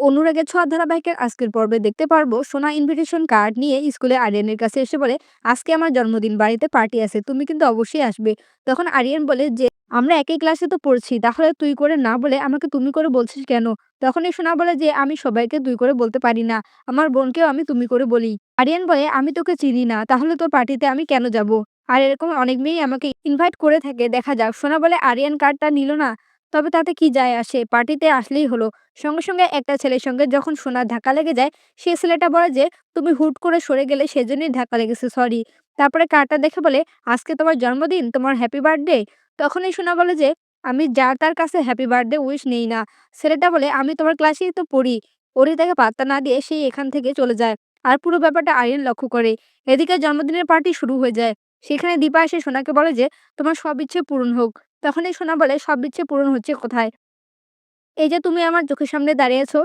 অনুরাগের ছোঁয়া ধারাবাহিকের আজকের পর্বে দেখতে পারব। সোনা ইনভিটেশন কার্ড নিয়ে স্কুলে আরিয়ানের কাছে এসে বলে, আজকে আমার জন্মদিন, বাড়িতে পার্টি আছে, তুমি কিন্তু অবশ্যই আসবে। তখন আরিয়ান বলে যে, আমরা একই ক্লাসে তো পড়ছি, তাহলে তুই করে না বলে আমাকে তুমি করে বলছিস কেন? তখনই সোনা বলে যে, আমি সবাইকে তুই করে বলতে পারি না, আমার বোনকেও আমি তুমি করে বলি। আরিয়ান বলে, আমি তোকে চিনি না, তাহলে তোর পার্টিতে আমি কেন যাব? আর এরকম অনেক মেয়েই আমাকে ইনভাইট করে থাকে, দেখা যাক। সোনা বলে, আরিয়ান কার্ডটা নিল না তবে তাতে কি যায় আসে? পার্টিতে আসলেই হলো। সঙ্গে সঙ্গে একটা ছেলের সঙ্গে যখন সোনার ধাক্কা লেগে যায়, সে ছেলেটা বলে যে, তুমি হুট করে সরে গেলে সেজন্যই ধাক্কা লেগেছে, সরি। তারপরে কারটা দেখে বলে, আজকে তোমার জন্মদিন, তোমার হ্যাপি বার্থডে তখনই সোনা বলে যে, আমি যার তার কাছে হ্যাপি বার্থডে উইশ নেই না। ছেলেটা বলে, আমি তোমার ক্লাসেই তো পড়ি। ওরই তাকে পাত্তা না দিয়ে সেই এখান থেকে চলে যায়। আর পুরো ব্যাপারটা আরিয়ান লক্ষ্য করে। এদিকে জন্মদিনের পার্টি শুরু হয়ে যায়। সেখানে দীপা এসে সোনাকে বলে যে, তোমার সব ইচ্ছে পূরণ হোক। তখনই সোনা বলে সব ইচ্ছে পূরণ হচ্ছে কোথায়? এই যে তুমি আমার চোখের সামনে দাঁড়িয়েছো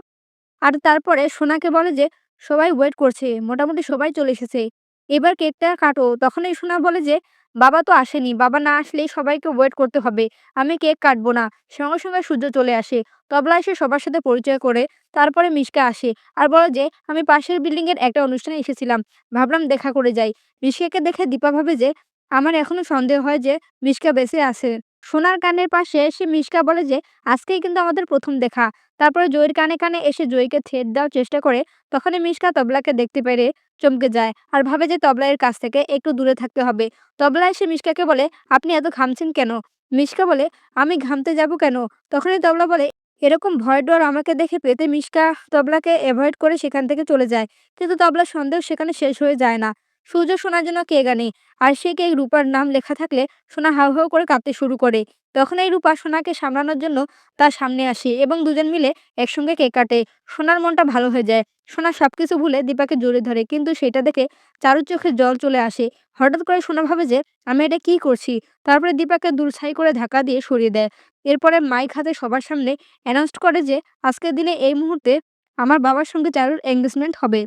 আর তারপরে সোনাকে বলে যে, সবাই ওয়েট করছে, মোটামুটি সবাই চলে এসেছে। এবার কেকটা কাটো। তখনই সোনা বলে যে, বাবা তো আসেনি। বাবা না আসলেই সবাইকে ওয়েট করতে হবে। আমি কেক কাটবো না। সঙ্গে সঙ্গে সূর্য চলে আসে। তবলা এসে সবার সাথে পরিচয় করে, তারপরে মিশকা আসে। আর বলে যে, আমি পাশের বিল্ডিং এর একটা অনুষ্ঠানে এসেছিলাম। ভাবলাম দেখা করে যাই। মিশকাকে দেখে দীপা ভাবে যে, আমার এখনও সন্দেহ হয় যে, মিশকা বেঁচে আছে। সোনার কানের পাশে এসে মিশকা বলে যে, আজকেই কিন্তু আমাদের প্রথম দেখা। তারপরে জয়ের কানে কানে এসে জয়ীকে ছেদ দেওয়ার চেষ্টা করে, তখনই মিশকা তবলাকে দেখতে পেরে চমকে যায় আর ভাবে যে তবলায়ের কাছ থেকে একটু দূরে থাকতে হবে। তবলা এসে মিশকাকে বলে, আপনি এত ঘামছেন কেন? মিশকা বলে, আমি ঘামতে যাব কেন? তখনই তবলা বলে, এরকম ভয় ডর আমাকে দেখে পেতে মিশকা তবলাকে অ্যাভয়েড করে সেখান থেকে চলে যায়। কিন্তু তবলার সন্দেহ সেখানে শেষ হয়ে যায় না। সূর্য শোনার জন্য কে গানে আর সে কেক রূপার নাম লেখা থাকলে সোনা হাউ হাউ করে কাঁদতে শুরু করে। তখন এই রূপা সোনাকে সামলানোর জন্য তার সামনে আসে এবং দুজন মিলে একসঙ্গে কেক কাটে। সোনার মনটা ভালো হয়ে যায়। সোনা সব কিছু ভুলে দীপাকে জোরে ধরে, কিন্তু সেটা দেখে চারুর চোখে জল চলে আসে। হঠাৎ করে সোনা ভাবে যে, আমি এটা কি করছি? তারপরে দীপাকে দূরছাই করে ধাক্কা দিয়ে সরিয়ে দেয়। এরপরে মাইক হাতে সবার সামনে অ্যানাউন্স করে যে, আজকের দিনে এই মুহূর্তে আমার বাবার সঙ্গে চারুর এঙ্গেজমেন্ট হবে।